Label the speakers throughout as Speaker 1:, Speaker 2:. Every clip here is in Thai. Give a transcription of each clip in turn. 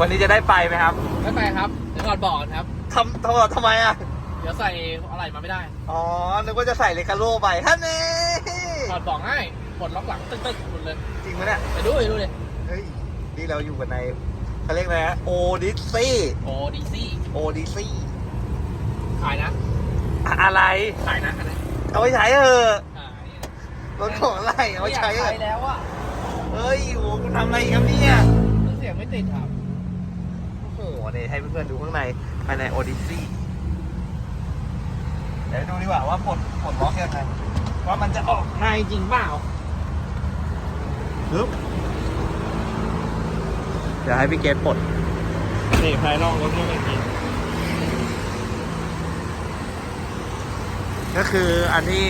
Speaker 1: วันนี้จะได้ไปไหมครับ
Speaker 2: ไม่ไปครับเดี๋ยวก่อนบอกกันครับ
Speaker 1: ทำทำทำไมอะ
Speaker 2: เดี๋ยวใส่อะไรมาไม่ได้
Speaker 1: อ๋อ นึกว่าจะใส่เลคาโลไปฮะนี่
Speaker 2: ถอดบอกให้ปลดล็อกหลังตึ๊กตึ๊กหมดเลย
Speaker 1: จริงไหมเนี่ย
Speaker 2: ไปดูไปดูเลย
Speaker 1: เฮ้ย นี่เราอยู่กันในเขาเรียกอะไรนะโอดิซี่
Speaker 2: โอ้ดีซี่
Speaker 1: โอดิซี่
Speaker 2: ขายนะ
Speaker 1: อะไร
Speaker 2: ขายนะขายนะ
Speaker 1: เอาไปใช้เถอะ
Speaker 2: ขาย
Speaker 1: รถของอะไรเอาไปใช้เถ
Speaker 2: ม่ยาก
Speaker 1: อะ
Speaker 2: แล้วอะ
Speaker 1: เฮ้ย โอ้คุณทำอะไรอีกครับเนี่ย
Speaker 2: เสียงไม่ติดครับ
Speaker 1: โอ้โห เนี่ยให้เพื่อนๆดูข้างในภายในโอดิซี่เดี๋ยวดูดีกว่าว่าปลดปลดล็อกยังไงว่ามันจะออกง่ายจริงเปล่าปึ๊บเดี๋ยวให้พี่เกดปลด
Speaker 2: นี่ภายนอกรถไม่เป็นจริง
Speaker 1: ก็คืออันที่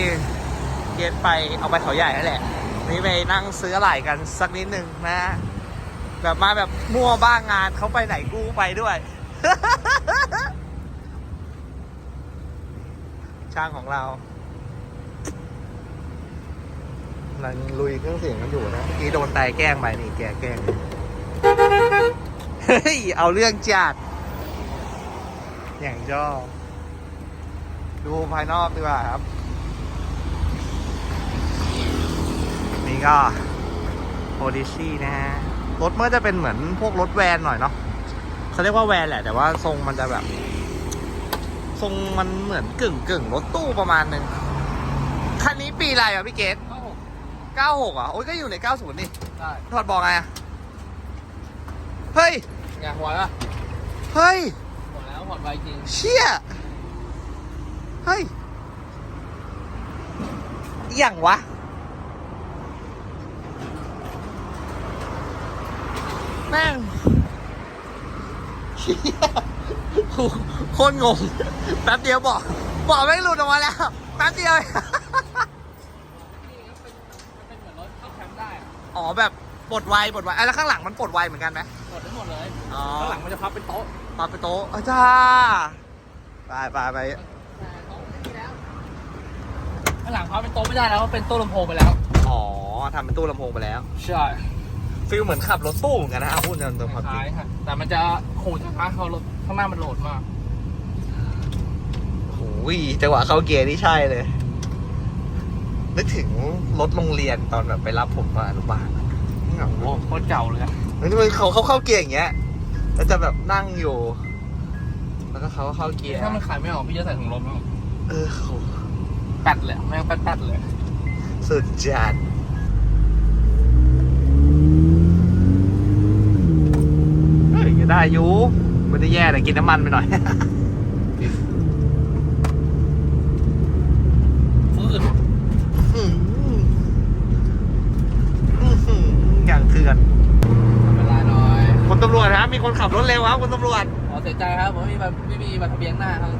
Speaker 1: เกดไปเอาไปเขาใหญ่นั่นแหละนี่ไปนั่งซื้ออะไหล่กันสักนิดหนึ่งนะ แบบมาแบบมั่วบ้างงานเขาไปไหนกูไปด้วย ช่างของเรากำลังลุยเครื่องเสียงกันอยู่นะเมื่อกี้โดนไตแกล้งไปนี่แกแกล้งเฮ้ย เอาเรื่องจัด อย่างชอบดูภายนอกดีกว่าครับ นี่ก็โอดิซี่นะฮะ รถมันก็จะเป็นเหมือนพวกรถแวนหน่อยเนาะเขาเรียกว่าแวนแหละ แต่ว่าทรงมันจะแบบ ทรงมันเหมือนกึ่งกึ่งรถตู้ประมาณหนึ่งคันนี้ปีอะไรอะพี่เกต
Speaker 2: ก็หก
Speaker 1: 96อะโอ้ยก็อยู่ใน 90 นี่
Speaker 2: ได้
Speaker 1: ถอดบอกไงอะ เฮ้ย
Speaker 2: อยากหัวป่ะ
Speaker 1: เฮ้ย
Speaker 2: หมดแล้วหมดไวจริง
Speaker 1: เชี่ย เฮ้ยอหย่างวะ แม่งเชี่ยโคตรงง แป๊บเดียวบอก บอกไม่งหลุดออกมาแล้ว แป๊บเดียว
Speaker 2: นี่ก็เป็นมันเป็นเหมือนรถเข้าแคมป์ได้อะ
Speaker 1: อ๋อแบบปลดไวปลดไวอะแล้วข้างหลังมันปลดไวเหมือนกันไหม
Speaker 2: หมดทั้งหมดเลย
Speaker 1: อ๋อ
Speaker 2: ข้างหลังมันจะพับเป็นโต๊ะ
Speaker 1: ปาไปโต๊ะอาจารย์ไปไปไป
Speaker 2: แต่โต๊ะไม่มีแล้วข้างหลังพับเป็นโต๊ะไม่ได้แล้วเป็นโต๊ะลำโพงไปแล้ว
Speaker 1: อ๋อทำเป็นตู้ลำโพงไปแล้ว
Speaker 2: ใช่
Speaker 1: ฟีลเหมือนขับรถตู้เหมือนกันนะเอาพูดตามความจริ
Speaker 2: ท้างยค่ะ แต่มันจะโหดช้าเขารถข้างหน้ามันโหลดมาก
Speaker 1: โอ้ยจังหวะเข้าเกียร์นี่ใช่เลย นึกถึงรถโรงเรียนตอนแบบไปรับผมตอนอนุบาลอะเหงา
Speaker 2: โอ้โหโคตรเก่าเลยอะ
Speaker 1: เฮ้ยมันเขาเขาเข้าเกียร์อย่างเงี้ย แล้วจะแบบนั่งอยู่ แล้วก็เขาเข้าเกียร์
Speaker 2: ถ้ามันขายไม่ออกพี่จะใส่ถุงลมแล้ว
Speaker 1: เออโห
Speaker 2: แป๊ดเลยแม่งแป๊ดแป๊ดเลย
Speaker 1: สุดจัดเฮ้ยได้ อยูไม่ได้แย่แต่กินน้ำมันไปหน่อย
Speaker 2: ฟื้น
Speaker 1: อื้อหืออื้อหืออย่างเถื่อน
Speaker 2: เวลาหน่อย
Speaker 1: คุณตำรวจครับมีคนขับรถเร็วครับคุณตำรวจ
Speaker 2: ขอเสียใจครับผมไม่มีบัตรไม่มีบัตรทะเบียนหน้าครับ